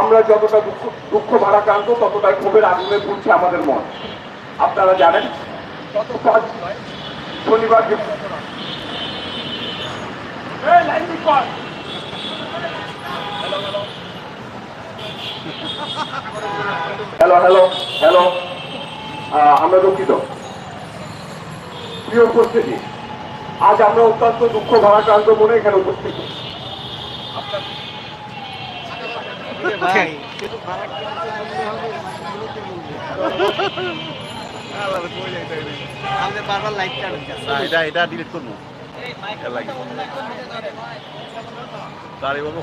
আমরা যতটা দুঃখ দুঃখ ভারাক্রান্ত, ততটাই ক্ষোভের আগুনে পুড়ছে আমাদের মন। আপনারা জানেন শনিবার। হ্যালো হ্যালো হ্যালো আমরা দুঃখিত। প্রিয় উপস্থিতি, আজ আমরা অত্যন্ত দুঃখ ভারাক্রান্ত মনে এখানে উপস্থিত। ভাই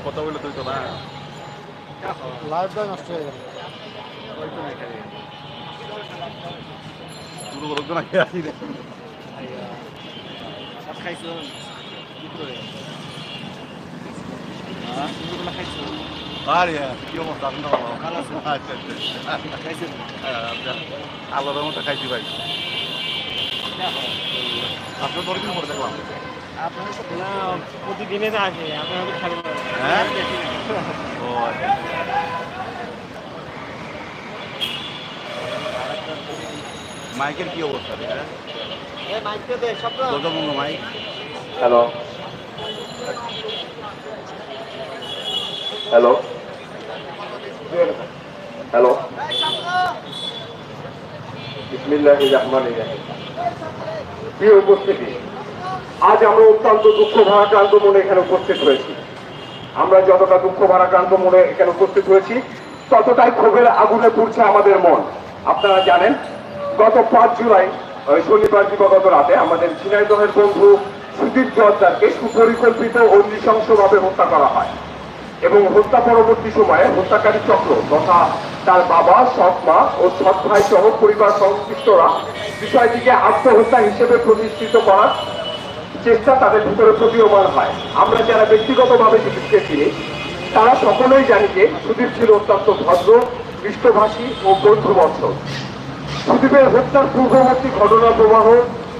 কথা বলে তুই তো না। লাইটটা নষ্ট হয়ে গেল শুরু করো তো না কি আসি। খাইছো? কি করে হ্যাঁ কি ভালো আছেন? আচ্ছা আচ্ছা খাইছো হ্যাঁ, আচ্ছা। আল্লাহর মতো খাইছি ভাই আপনার তোর দিন পরে দেখলাম আপনার না প্রতিদিনে আসে আপনার করেন হ্যাঁ? ও আচ্ছা মাইকের কি অবস্থা রে হ্যাঁ? এই মাইকটা দে শব্দ মাইক হ্যালো হ্যালো হ্যালো বিসমিল্লাহ রহমান প্রিয় উপস্থিতি? আজ আমরা অত্যন্ত দুঃখ ভারাক্রান্ত মনে এখানে উপস্থিত হয়েছি। আমরা যতটা দুঃখ ভারাক্রান্ত মনে এখানে উপস্থিত হয়েছি, ততটাই ক্ষোভের আগুনে পুড়ছে আমাদের মন। আপনারা জানেন, গত পাঁচ জুলাই শনিবার দিবাগত রাতে আমাদের ঝিনাইদহের বন্ধু সুদীপ জর্দারকে সুপরিকল্পিত ও নৃশংসভাবে হত্যা করা হয়। এবং হত্যা পরবর্তী সময়ে হত্যাকারী চক্র তথা তার বাবা সৎ মা ও সৎ ভাই সহ পরিবার সংশ্লিষ্টরা বিষয়টিকে আত্মহত্যা হিসেবে প্রতিষ্ঠিত করার চেষ্টা তাদের ভিতরে প্রতীয়মান হয়। আমরা যারা ব্যক্তিগতভাবে সুদীপকে চিনি তারা সকলেই জানি যে সুদীপ ছিল অত্যন্ত ভদ্র পৃষ্ঠভাষী ও বন্ধুবৎসল সুদীপের হত্যার পূর্ববর্তী ঘটনা প্রবাহ,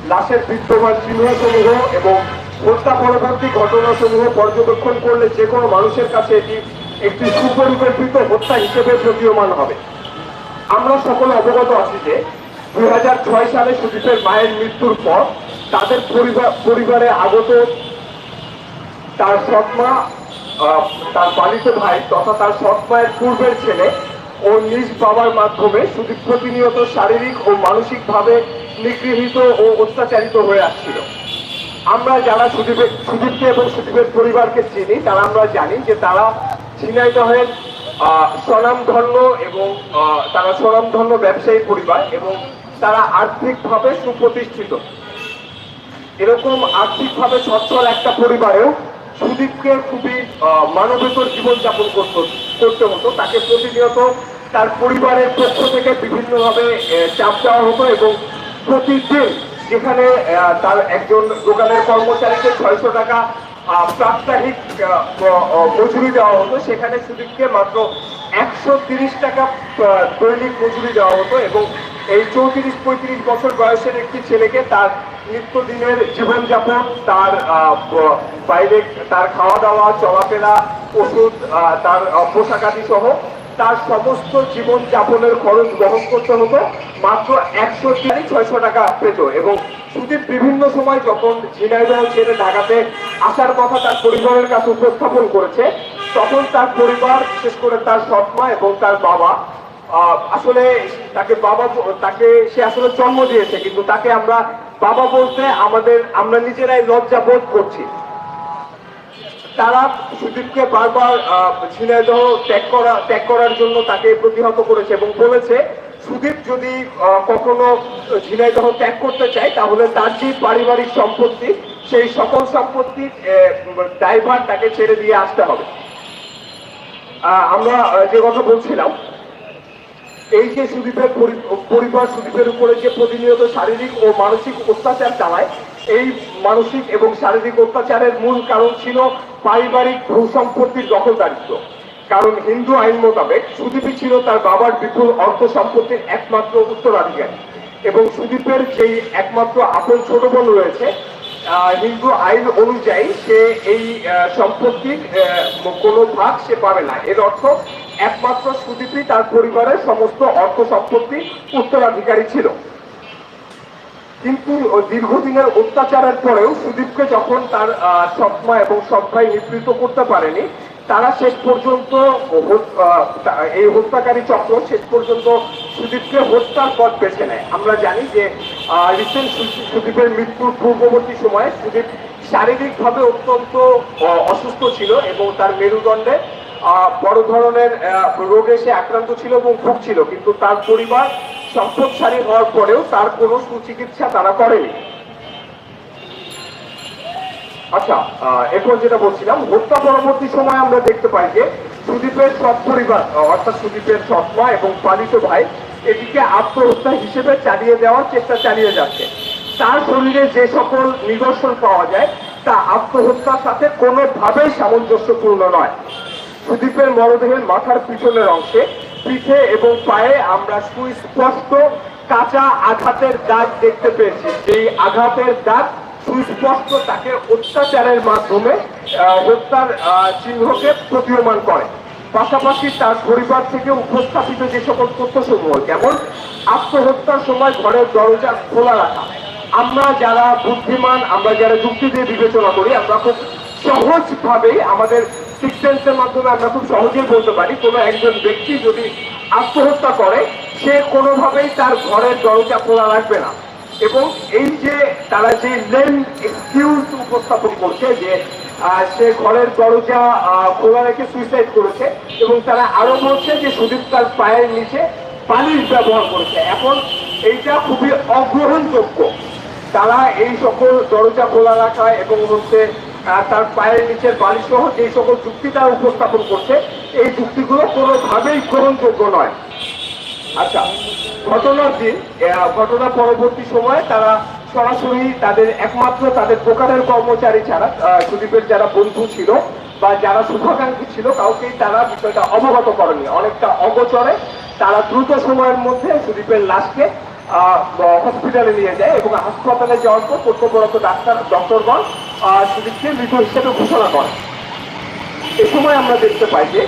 লাশের বিদ্যমান চিহ্নসমূহ এবং হত্যা পরবর্তী ঘটনাসমূহ পর্যবেক্ষণ করলে যে কোনো মানুষের কাছে এটি একটি সুপরিকল্পিত হত্যা হিসেবে প্রতীয়মান হবে। আমরা সকলে অবগত আছি যে দুই সালে সুদীপের মায়ের মৃত্যুর পর তাদের পরিবারে আগত তার সৎমা তার পালিত ভাই তথা তার সৎ মায়ের পূর্বের ছেলে ও নিজ বাবার মাধ্যমে সুদীপ প্রতিনিয়ত শারীরিক ও মানসিকভাবে নিগৃহীত ও অত্যাচারিত হয়ে আসছিল। আমরা যারা সুদীপের সুদীপকে এবং সুদীপের পরিবারকে চিনি তারা আমরা জানি যে তারা ঝিনাইদহের স্বনামধন্য এবং তারা স্বনামধন্য ব্যবসায়ী পরিবার এবং তারা আর্থিকভাবে সুপ্রতিষ্ঠিত। এরকম আর্থিকভাবে সচ্ছল একটা পরিবারেও সুদীপকে খুবই আহ, মানবেতর জীবনযাপন করত করতে হতো। তাকে প্রতিনিয়ত তার পরিবারের পক্ষ থেকে বিভিন্নভাবে চাপ দেওয়া হতো এবং প্রতিদিন যেখানে তার একজন দোকানের কর্মচারীকে ছয়শো টাকা প্রাত্যহিক মজুরি দেওয়া হতো। সেখানে সুদীপকে মাত্র একশো তিরিশ টাকা দৈনিক মজুরি দেওয়া হতো এবং এই চৌত্রিশ, পঁয়ত্রিশ বছর বয়সের একটি ছেলেকে তার নিত্যদিনের জীবনযাপন, তার বাইরে তার খাওয়া দাওয়া, চলাফেরা, ওষুধ তার পোশাকাদি সহ তার সমস্ত জীবন যাপনের খরচ বহন করতে হতো। মাত্র একশো চারি ছয়শো টাকা পেত এবং সুদীপ বিভিন্ন সময় যখন ঝিনাইদহ ছেড়ে ঢাকাতে আসার কথা তার পরিবারের কাছে উপস্থাপন করেছে, তখন তার পরিবার, বিশেষ করে তার সৎমা এবং তার বাবা আসলে তাকে বাবা তাকে সে আসলে জন্ম দিয়েছে, কিন্তু তাকে আমরা বাবা বলতে আমাদের, আমরা নিজেরাই লজ্জা বোধ করছি। তারা সুদীপকে বারবার ঝিনাইদহ ত্যাগ করা, ত্যাগ করার জন্য তাকে প্রতিহত করেছে এবং বলেছে, সুদীপ যদি কখনো ঝিনাইদহ ত্যাগ করতে চায়, তাহলে তার যে পারিবারিক সম্পত্তি, সেই সকল সম্পত্তির ড্রাইভার তাকে ছেড়ে দিয়ে আসতে হবে। আমরা যে কথা বলছিলাম, এই যে সুদীপের পরি- পরিবার সুদীপের উপরে যে প্রতিনিয়ত শারীরিক ও মানসিক অত্যাচার চালায় এই মানসিক এবং শারীরিক অত্যাচারের মূল কারণ ছিল পারিবারিক ভূ সম্পত্তির দখলদারিত্ব। কারণ হিন্দু আইন মোতাবেক সুদীপই ছিল তার বাবার বিপুল অর্থ সম্পত্তির একমাত্র উত্তরাধিকারী এবং সুদীপের যেই একমাত্র আপন ছোট বোন রয়েছে। হিন্দু আইন অনুযায়ী সে এই সম্পত্তির কোনো ভাগ সে পাবে না। এর অর্থ একমাত্র সুদীপই তার পরিবারের সমস্ত অর্থ সম্পত্তি উত্তরাধিকারী ছিল। কিন্তু দীর্ঘদিনের অত্যাচারের পরেও সুদীপকে যখন তার সৎমা এবং সৎ ভাই নিবৃত্ত করতে পারেনি, তারা শেষ পর্যন্ত এই হত্যাকারী চক্র শেষ পর্যন্ত সুদীপকে হত্যার পথ বেছে নেয়। আমরা জানি যে রিসেন্ট সুদীপের মৃত্যুর পূর্ববর্তী সময়ে সুদীপ শারীরিকভাবে অত্যন্ত অসুস্থ ছিল এবং তার মেরুদণ্ডে বড় ধরনের রোগে সে আক্রান্ত ছিল এবং ভুগছিল। কিন্তু তার পরিবার সম্পদশালী হওয়ার পরেও তার কোনো সুচিকিৎসা তারা করেনি। আচ্ছা এখন যেটা বলছিলাম, হত্যা পরবর্তী সময় আমরা দেখতে পাই যে সুদীপের সৎ পরিবার অর্থাৎ সুদীপের সৎমা এবং পালিত ভাই, এটিকে আত্মহত্যা হিসেবে চালিয়ে দেওয়ার চেষ্টা চালিয়ে যাচ্ছে। তার শরীরে যে সকল নিদর্শন পাওয়া যায়, তা আত্মহত্যার সাথে কোনোভাবেই সামঞ্জস্যপূর্ণ নয়। সুদীপের মরদেহের মাথার পিছনের অংশে পিঠে এবং পায়ে আমরা সুস্পষ্ট কাঁচা আঘাতের দাগ দেখতে পেয়েছি। যেই আঘাতের দাগ সুস্পষ্ট তাকে অত্যাচারের মাধ্যমে হত্যার চিহ্নকে প্রতীয়মান করে। পাশাপাশি তার পরিবার থেকে উপস্থাপিত যে সকল তথ্যসমূহ, যেমন আত্মহত্যার সময় ঘরের দরজা খোলা রাখা। আমরা যারা বুদ্ধিমান, আমরা যারা যুক্তি দিয়ে বিবেচনা করি, আমরা খুব সহজভাবেই আমাদের সিক্সেন্সের মাধ্যমে আমরা খুব সহজেই বলতে পারি, কোনো একজন ব্যক্তি যদি আত্মহত্যা করে, সে কোনোভাবেই তার ঘরের দরজা খোলা রাখবে না। এবং এই যে তারা যে লেন এক্সকিউজ উপস্থাপন করছে যে সে ঘরের দরজা খোলা রেখে সুইসাইড করেছে এবং তারা আরও বলছে যে সুদীপ তার পায়ের নিচে পালিশ ব্যবহার করেছে। এখন এইটা খুবই অগ্রহণযোগ্য। তারা এই সকল দরজা খোলা রাখা এবং হচ্ছে তার পায়ের নিচের বালি সহ যে সকল যুক্তি তারা উপস্থাপন করছে, এই যুক্তিগুলো কোনোভাবেই গ্রহণযোগ্য নয়। আচ্ছা ঘটনার দিন ঘটনা পরবর্তী সময়ে তারা সরাসরি তাদের একমাত্র তাদের দোকানের কর্মচারী ছাড়া সুদীপের যারা বন্ধু ছিল বা যারা শুভাকাঙ্ক্ষী ছিল, কাউকেই তারা বিষয়টা অবগত করেনি। অনেকটা অগোচরে তারা দ্রুত সময়ের মধ্যে সুদীপের লাশকে হসপিটালে নিয়ে যায় এবং হাসপাতালে যাওয়ার পর কর্তব্যরত ডাক্তার, ডক্টরগণ সুদীপকে মৃত হিসেবে ঘোষণা করে। এ সময় আমরা দেখতে পাই যে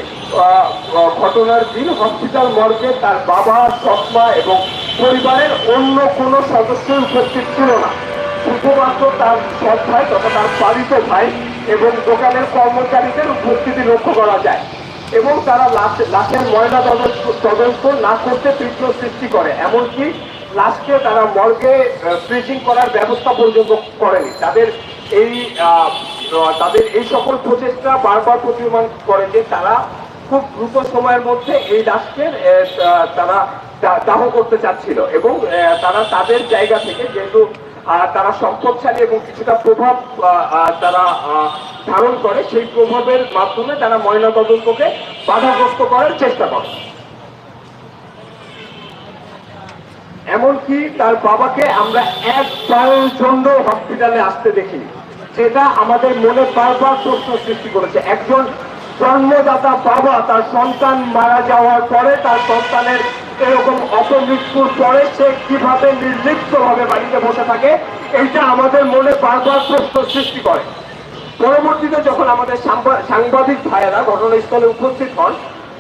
ঘটনার দিন হসপিটাল মর্গে তার বাবা, সৎমা এবং পরিবারের অন্য কোনো সদস্য উপস্থিত ছিল না। শুধুমাত্র তার সৎ ভাই তথা তার পালিত ভাই এবং দোকানের কর্মচারীদের উপস্থিতি লক্ষ্য করা যায় এবং তারা লাশ- লাশের ময়না তদন্ত না করতে তীব্র সৃষ্টি করে। এমনকি লাশকে তারা মর্গে ফ্রিজিং করার ব্যবস্থা পর্যন্ত করেনি। তাদের এই তাদের এই সকল প্রচেষ্টা বারবার প্রতীয়মান করে যে তারা খুব দ্রুত সময়ের মধ্যে এই তা- তারা দাহ করতে চাচ্ছিল এবং তারা তাদের জায়গা থেকে যেহেতু তারা সম্পদশালী এবং কিছুটা প্রভাব তারা ধারণ করে, সেই প্রভাবের মাধ্যমে তারা ময়নাতদন্তকে বাধাগ্রস্ত করার চেষ্টা করে। এমনকি তার বাবাকে আমরা একবারের জন্য হসপিটালে আসতে দেখিনি। যেটা আমাদের মনে বারবার প্রশ্ন সৃষ্টি করেছে। একজন জন্মদাতা বাবা, তার সন্তান মারা যাওয়ার পরে তার সন্তানের এরকম অপমৃত্যুর পরে সে কীভাবে নির্লিপ্ত ভাবে বাড়িতে বসে থাকে, এইটা আমাদের মনে বারবার প্রশ্ন সৃষ্টি করে। পরবর্তীতে যখন আমাদের সাংবাদিক ভাইয়েরা ঘটনাস্থলে উপস্থিত হন,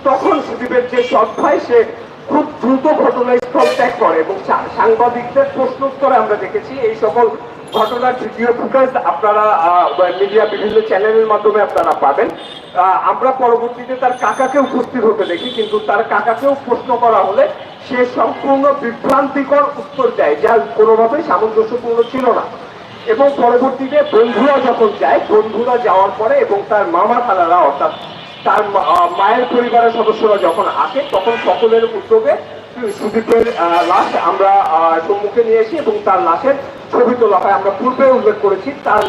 তখন সুদীপের যে সৎ ভাই, সে খুব দ্রুত ঘটনাস্থল ত্যাগ করে এবং সাংবাদিকদের প্রশ্ন উত্তরে আমরা দেখেছি, এই সকল ঘটনার ভিডিও ফুটেজ আপনারা মিডিয়া বিভিন্ন চ্যানেলের মাধ্যমে আপনারা পাবেন। আমরা পরবর্তীতে তার কাকাকে উপস্থিত হতে দেখি, কিন্তু তার কাকাকেও প্রশ্ন করা হলে সে সম্পূর্ণ বিভ্রান্তিকর উত্তর দেয়, যা কোনোভাবেই সামঞ্জস্যপূর্ণ ছিল না। এবং পরবর্তীতে বন্ধুরা যখন যায়, বন্ধুরা যাওয়ার পরে এবং তার মামা খালারা অর্থাৎ তার মায়ের পরিবারের সদস্যরা যখন আসে, তখন সকলের উদ্যোগে সুদীপের লাশ আমরা সম্মুখে নিয়ে এসি এবং তার লাশের ছবি তোলা হয়। আমরা পূর্বে উল্লেখ করেছি, তার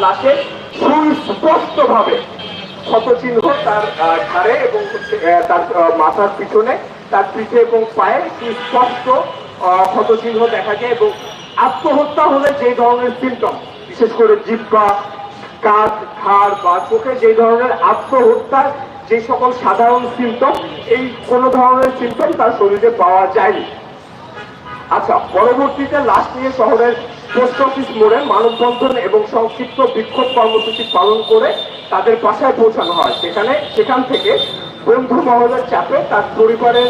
ক্ষতচিহ্ন তার ঘাড়ে এবং তার মাথার পিছনে, তার পিঠে এবং পায়ে সুস্পষ্ট ক্ষতচিহ্ন দেখা যায় এবং আত্মহত্যা হলে যে ধরনের সিমটম বিশেষ করে জিব্বা কাঁধ, ঘাড় বা চোখে যে ধরনের আত্মহত্যার যে সকল সাধারণ সিমটম এই কোনো ধরনের সিমটম তার শরীরে পাওয়া যায়নি। আচ্ছা পরবর্তীতে লাশ নিয়ে শহরের পোস্ট অফিস মোড়ে মানববন্ধন এবং সংক্ষিপ্ত বিক্ষোভ কর্মসূচি পালন করে তাদের বাসায় পৌঁছানো হয়। সেখানে, সেখান থেকে বন্ধু মহলের চাপে তার পরিবারের,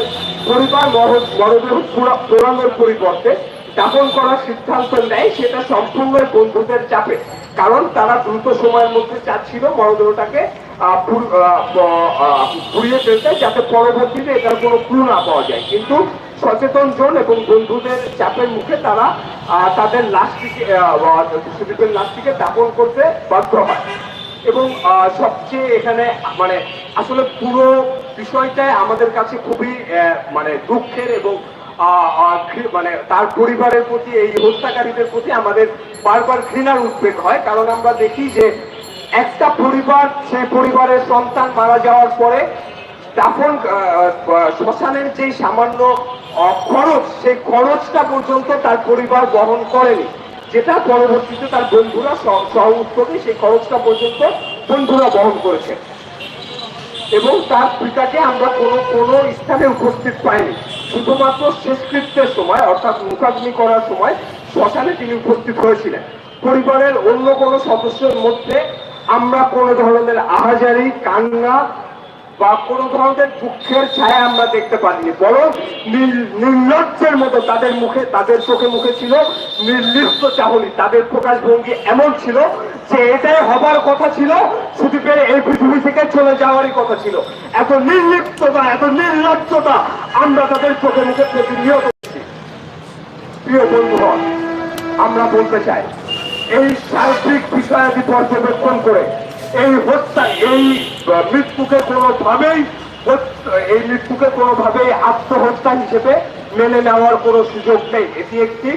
পরিবার মরদেহ পোড়ানোর পরিবর্তে দাপন করার সিদ্ধান্ত নেয়। সেটা সম্পূর্ণ বন্ধুদের চাপে, কারণ তারা দ্রুত সময়ের মধ্যে চাচ্ছিল মরদেহটাকে ঘুরিয়ে ফেলতে যাতে পরবর্তীতে এটার কোনো ক্লু না পাওয়া যায়। কিন্তু সচেতন জন এবং বন্ধুদের চাপের মুখে তারা তাদের লাশটিকে সুদীপের দাপন করতে বাধ্য হয়। এবং সবচেয়ে এখানে মানে আসলে পুরো বিষয়টাই আমাদের কাছে খুবই মানে দুঃখের এবং মানে তার পরিবারের প্রতি, এই হত্যাকারীদের প্রতি আমাদের বারবার ঘৃণার উদ্বেগ হয়। কারণ আমরা দেখি যে একটা পরিবার সেই পরিবারের সন্তান মারা যাওয়ার পরে আহ, শ্মশানের যে সামান্য খরচ সেই খরচটা পর্যন্ত তার পরিবার বহন করেনি। যেটা পরবর্তীতে তার বন্ধুরা সহ উদ্যোগে সেই খরচটা পর্যন্ত বন্ধুরা বহন করেছে। এবং তার পিতাকে আমরা কোনো কোনো স্থানে উপস্থিত পাইনি। শুধুমাত্র শেষকৃত্যের সময় অর্থাৎ মুখাগ্নি করার সময় শ্মশানে তিনি উপস্থিত হয়েছিলেন। পরিবারের অন্য কোনো সদস্যের মধ্যে আমরা কোনো ধরনের আহাজারি, কান্না বা কোনো ধরনের দুঃখের ছায়া আমরা দেখতে পারিনি। বরং নির- নির্লজ্জের মতো তাদের মুখে, তাদের চোখে মুখে ছিল নির্লিপ্ত চাহনি। তাদের প্রকাশভঙ্গি এমন ছিল যে এটাই হবার কথা ছিল সুদীপের এই পৃথিবী থেকে চলে যাওয়ারই কথা ছিল। এত নির্লিপ্ততা, এত নির্লজ্জতা আমরা তাদের চোখে মুখে প্রতিনিয়ত। প্রিয় বন্ধুগণ, আমরা বলতে চাই এই সার্বিক বিষয়াদি পর্যবেক্ষণ করে, এই হত্যা, এই মৃত্যুকে কোনোভাবেই এই মৃত্যুকে কোনোভাবেই আত্মহত্যা হিসেবে মেনে নেওয়ার কোনো সুযোগ নেই। এটি একটি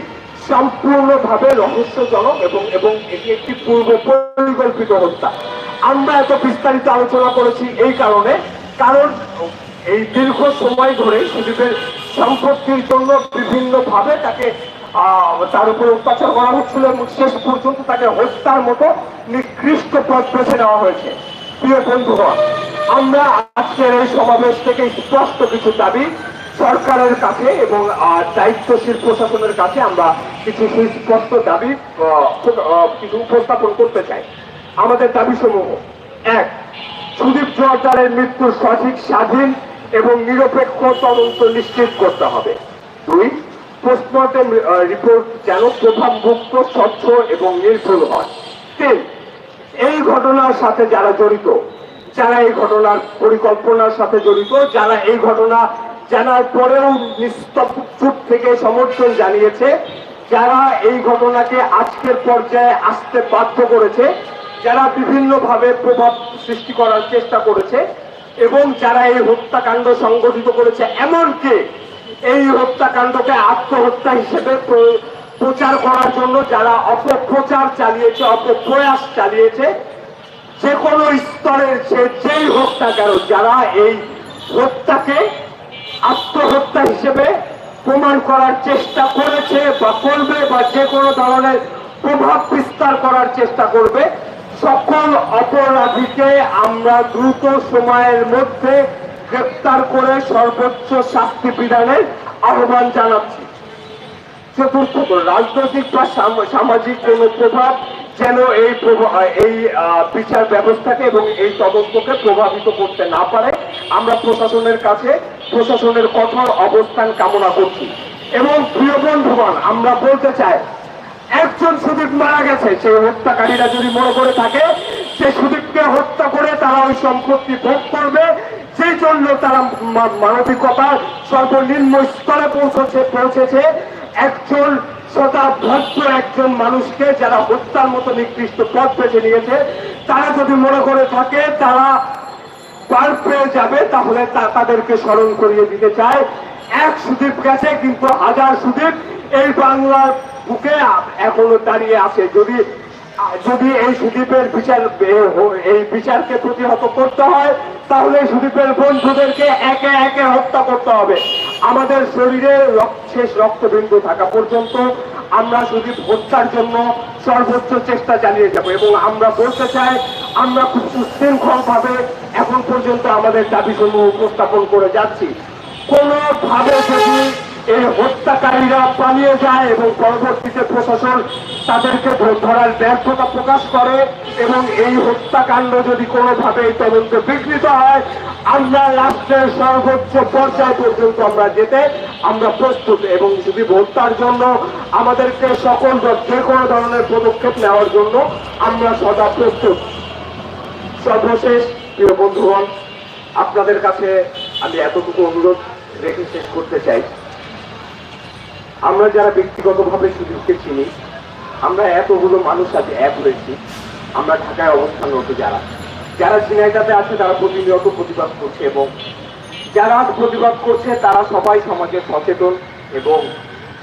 সম্পূর্ণভাবে রহস্যজনক এবং এবং এটি একটি পূর্ব পরিকল্পিত হত্যা। আমরা এত বিস্তারিত আলোচনা করেছি এই কারণে, কারণ এই দীর্ঘ সময় ধরে সুদীপের সম্পত্তির জন্য বিভিন্ন ভাবে তাকে তার উপর অত্যাচার করা হচ্ছিল এবং শেষ পর্যন্ত তাকে হত্যার মতো নিকৃষ্ট পথ বেছে নেওয়া হয়েছে। প্রিয় বন্ধুগণ, আমরা আজকের এই সমাবেশ থেকে স্পষ্ট কিছু দাবি সরকারের কাছে এবং দায়িত্বশীল প্রশাসনের কাছে আমরা কিছু সুস্পষ্ট দাবি কিছু উপস্থাপন করতে চাই। আমাদের দাবি সমূহ এক, সুদীপ জোয়ারদারের মৃত্যুর সঠিক স্বাধীন এবং নিরপেক্ষ তদন্ত নিশ্চিত করতে হবে। দুই পোস্টমর্টম রিপোর্ট যেন প্রভাবমুক্ত, স্বচ্ছ এবং নির্ভুল হয়। তিন, এই ঘটনার সাথে যারা জড়িত, যারা এই ঘটনার পরিকল্পনার সাথে জড়িত, যারা এই ঘটনা জানার পরেও নিস্তব্ধ থেকে সমর্থন জানিয়েছে, যারা এই ঘটনাকে আজকের পর্যায়ে আসতে বাধ্য করেছে, যারা বিভিন্নভাবে প্রভাব সৃষ্টি করার চেষ্টা করেছে এবং যারা এই হত্যাকাণ্ড সংগঠিত করেছে, এমনকি এই হত্যাকাণ্ডকে আত্মহত্যা হিসেবে প্রচার করার জন্য যারা অপপ্রচার চালিয়েছে, অপপ্রয়াস চালিয়েছে, যে কোনো স্তরের সে যেই হোক না কেন, যারা এই হত্যাকে আত্মহত্যা হিসেবে প্রমাণ করার চেষ্টা করেছে বা করবে বা যে কোনো ধরনের প্রভাব বিস্তার করার চেষ্টা করবে, সকল অপরাধীকে আমরা দ্রুত সময়ের মধ্যে গ্রেপ্তার করে সর্বোচ্চ শাস্তি বিধানের আহ্বান জানাচ্ছি। চতুর্থ রাজনৈতিক বা সামাজিক কোন প্রভাব যেন এই এই বিচার ব্যবস্থাকে এবং এই তদন্তকে প্রভাবিত করতে না পারে, আমরা প্রশাসনের কাছে প্রশাসনের কঠোর অবস্থান কামনা করছি। এবং প্রিয় বন্ধুগণ, আমরা বলতে চাই, একজন সুদীপ মারা গেছে, সেই হত্যাকারীরা যদি মনে করে থাকে, সে সুদীপকে হত্যা করে তারা ওই সম্পত্তি ভোগ করবে সেই জন্য তারা মা- মানবিকতার সর্বনিম্ন স্তরে পৌঁছেছে পৌঁছেছে। একজন ভদ্র একজন মানুষকে যারা হত্যার মতো নিকৃষ্ট পথ বেছে নিয়েছে, তারা যদি মনে করে থাকে, তারা পার পেয়ে যাবে, তাহলে তাদেরকে স্মরণ করিয়ে দিতে চায়। এক সুদীপ গেছে, কিন্তু হাজার সুদীপ এই বাংলার বুকে এখনও দাঁড়িয়ে আছে। যদি যদি এই সুদীপের বিচার এই বিচারকে প্রতিহত করতে হয়, তাহলে সুদীপের বন্ধুদেরকে একে একে হত্যা করতে হবে। আমাদের শরীরে শেষ রক্তবিন্দু থাকা পর্যন্ত আমরা সুদীপ হত্যার জন্য সর্বোচ্চ চেষ্টা চালিয়ে যাব এবং আমরা বলতে চাই, আমরা খুব সুশৃঙ্খল ভাবে এখন পর্যন্ত আমাদের দাবি সমূহ উপস্থাপন করে যাচ্ছি। কোনোভাবে যদি এই হত্যাকারীরা পালিয়ে যায় এবং পরবর্তীতে প্রশাসন তাদেরকে ধরার ব্যর্থতা প্রকাশ করে এবং এই হত্যাকাণ্ড যদি কোনোভাবে এই তদন্তে বিঘ্নিত হয়, আমরা রাষ্ট্রের সর্বোচ্চ পর্যায় পর্যন্ত আমরা যেতে আমরা প্রস্তুত এবং যদি হত্যার জন্য আমাদেরকে সকল যে কোনো ধরনের পদক্ষেপ নেওয়ার জন্য আমরা সদা প্রস্তুত। সর্বশেষ, প্রিয় বন্ধুগণ, আপনাদের কাছে আমি এতটুকু অনুরোধ রেখে শেষ করতে চাই। আমরা যারা ব্যক্তিগতভাবে সুযোগকে চিনি, আমরা এতগুলো মানুষ আজ এক হয়েছি, আমরা ঢাকায় অবস্থান অবস্থানরত যারা। যারা ঝিনাইদাতে আছে, তারা প্রতিনিয়ত প্রতিবাদ করছে এবং যারা প্রতিবাদ করছে, তারা সবাই সমাজে সচেতন এবং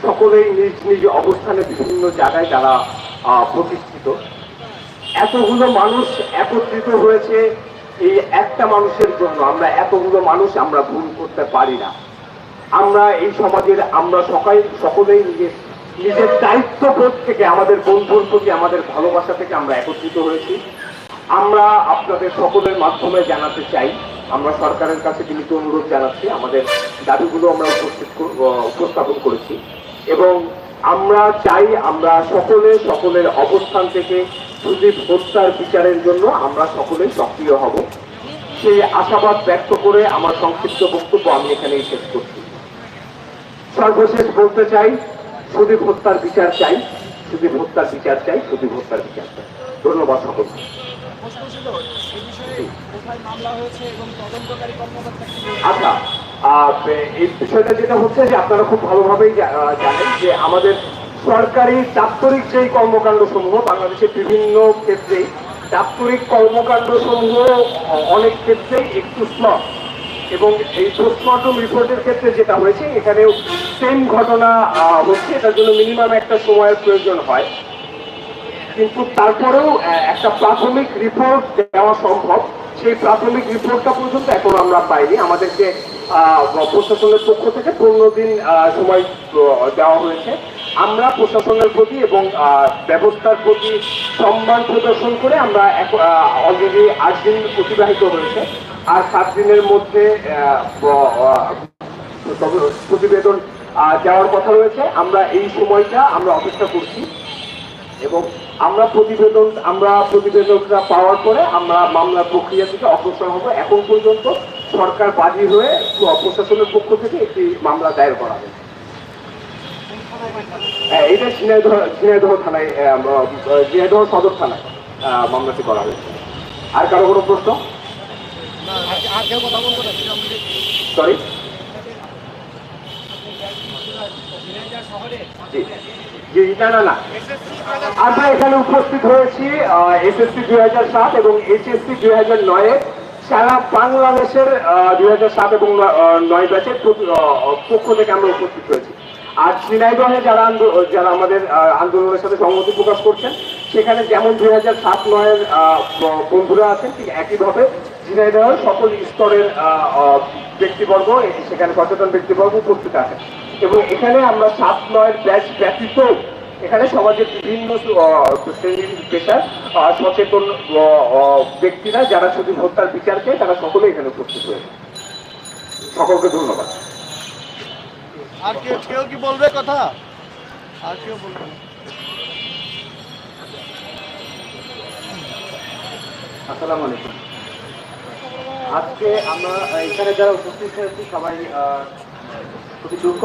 সকলেই নিজ নিজ অবস্থানে বিভিন্ন জায়গায় তারা প্রতিষ্ঠিত। এতগুলো মানুষ একত্রিত হয়েছে এই একটা মানুষের জন্য। আমরা এতগুলো মানুষ আমরা ভুল করতে পারি না। আমরা এই সমাজের, আমরা সকাল, সকলেই নিজের নিজের দায়িত্ববোধ থেকে, আমাদের বন্ধুর প্রতি, আমাদের ভালোবাসা থেকে আমরা একত্রিত হয়েছি। আমরা আপনাদের সকলের মাধ্যমে জানাতে চাই, আমরা সরকারের কাছে বিনীত অনুরোধ জানাচ্ছি, আমাদের দাবিগুলো আমরা উপস্থিত উপস্থাপন করেছি। এবং আমরা চাই, আমরা সকলে সকলের অবস্থান থেকে সুদীপ হত্যার বিচারের জন্য আমরা সকলেই সক্রিয় হব। সেই আশাবাদ ব্যক্ত করে আমার সংক্ষিপ্ত বক্তব্য আমি এখানেই শেষ করছি। সর্বশেষ বলতে চাই, সুদীপ হত্যার বিচার চাই, সুদীপ হত্যার বিচার চাই, সুদীপ হত্যার বিচার চাই ধন্যবাদ সকলকে? আচ্ছা এই বিষয়টা যেটা হচ্ছে যে আপনারা খুব ভালোভাবেই জানেন যে আমাদের সরকারি দাপ্তরিক যেই কর্মকাণ্ড সমূহ বাংলাদেশের বিভিন্ন ক্ষেত্রেই দাপ্তরিক কর্মকাণ্ড সমূহ অনেক ক্ষেত্রেই একটু স্লট এবং এই পোস্টমর্টম রিপোর্টের ক্ষেত্রে যেটা হয়েছে, এখানেও সেম ঘটনা হচ্ছে। এটার জন্য মিনিমাম একটা সময়ের প্রয়োজন হয়। কিন্তু তারপরেও একটা প্রাথমিক রিপোর্ট দেওয়া সম্ভব। সেই প্রাথমিক রিপোর্টটা পর্যন্ত এখন আমরা পাইনি। আমাদেরকে প্রশাসনের পক্ষ থেকে পনেরো দিন সময় দেওয়া হয়েছে। আমরা প্রশাসনের প্রতি এবং ব্যবস্থার প্রতি সম্মান প্রদর্শন করে আমরা অলরেডি আট দিন অতিবাহিত হয়েছে। আর সাত দিনের মধ্যে প্রতিবেদন দেওয়ার কথা রয়েছে। আমরা এই সময়টা আমরা অপেক্ষা করছি। এবং আমরা প্রতিবেদন আমরা প্রতিবেদনটা পাওয়ার পরে আমরা মামলার প্রক্রিয়া থেকে অগ্রসর হব। এখন পর্যন্ত সরকার বাজি হয়ে প্রশাসনের পক্ষ থেকে একটি মামলা দায়ের করা হবে হ্যাঁ, এটা ঝিনাইদহ ঝিনাইদহ থানায় ঝিনাইদহ সদর থানায় মামলাটি করা হয়েছে। আর কারও কোনো প্রশ্ন আর- আর কেউ কথা বলতো না সরি জি। জি না না না। আমরা এখানে উপস্থিত হয়েছি এসএসসি দুই হাজার সাত এবং এইচএসসি দুই হাজার নয়ে সারা বাংলাদেশের দুই হাজার সাত এবং নয় ব্যাচের পক্ষ থেকে আমরা উপস্থিত হয়েছি। আর ঝিনাইদহে যারা যারা আমাদের আন্দোলনের সাথে সংহতি প্রকাশ করছেন সেখানে যেমন দুই হাজার সাত নয়ের আহ, বন্ধুরা আছেন ঠিক একইভাবে ঝিনাইদহের সকল স্তরের ব্যক্তিবর্গ সেখানে সচেতন ব্যক্তিবর্গ উপস্থিত আছেন। এবং এখানে আমরা সাত নয়ের ব্যাচ ব্যতীত এখানে সমাজের বিভিন্ন শ্রেণির পেশার সচেতন ব্যক্তিরা যারা শুধু হত্যার বিচার চায় তারা সকলে এখানে উপস্থিত হয়েছে। সকলকে ধন্যবাদ। আর কেউ কেউ কি বলবে কথা? আর কেউ বলবে আসসালামু আলাইকুম। আজকে আমরা এখানে যারা উপস্থিত হয়েছি সবাই খুবই দুঃখ